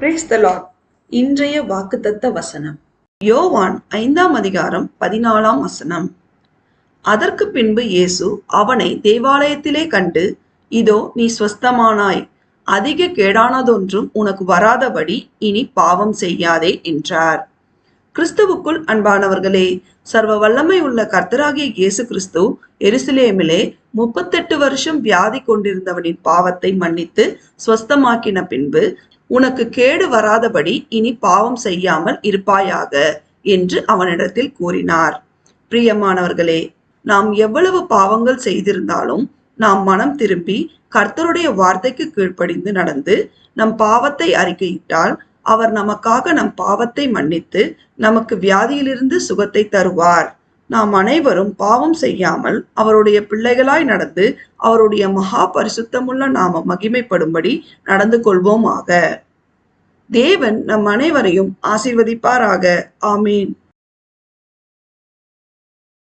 Brace த Lord. இன்றைய வாக்குத்தத்த வசனம். யோவான் ஐந்தாம் அதிகாரம் பதினாலாம் வசனம். அதற்கு பின்பு இயேசு அவனை தேவாலயத்திலே கண்டு இதோ நீ ஸ்வஸ்தமானாய். அதிக கேடானதொன்றும் உனக்கு வராதபடி இனி பாவம் செய்யாதே என்றார். கிறிஸ்துவுக்குள் அன்பானவர்களே சர்வ வல்லமை உள்ள கர்த்தராகிய இயேசு கிறிஸ்து எருசலேமிலே முப்பத்தெட்டு வருஷம் வியாதி கொண்டிருந்தவனின் பாவத்தை மன்னித்து ஸ்வஸ்தமாக்கின பின்பு உனக்கு கேடு வராதபடி இனி பாவம் செய்யாமல் இருப்பாயாக என்று அவனிடத்தில் கூறினார். பிரியமானவர்களே நாம் எவ்வளவு பாவங்கள் செய்திருந்தாலும் நாம் மனம் திரும்பி கர்த்தருடைய வார்த்தைக்கு கீழ்ப்படிந்து நடந்து நம் பாவத்தை அறிக்கையிட்டால் அவர் நமக்காக நம் பாவத்தை மன்னித்து நமக்கு வியாதியிலிருந்து சுகத்தை தருவார். நாம் அனைவரும் பாவம் செய்யாமல் அவருடைய பிள்ளைகளாய் நடந்து அவருடைய மகா பரிசுத்தமுள்ள நாம மகிமைப்படும்படி நடந்து கொள்வோமாக. தேவன் நம் அனைவரையும் ஆசீர்வதிப்பாராக. ஆமீன்.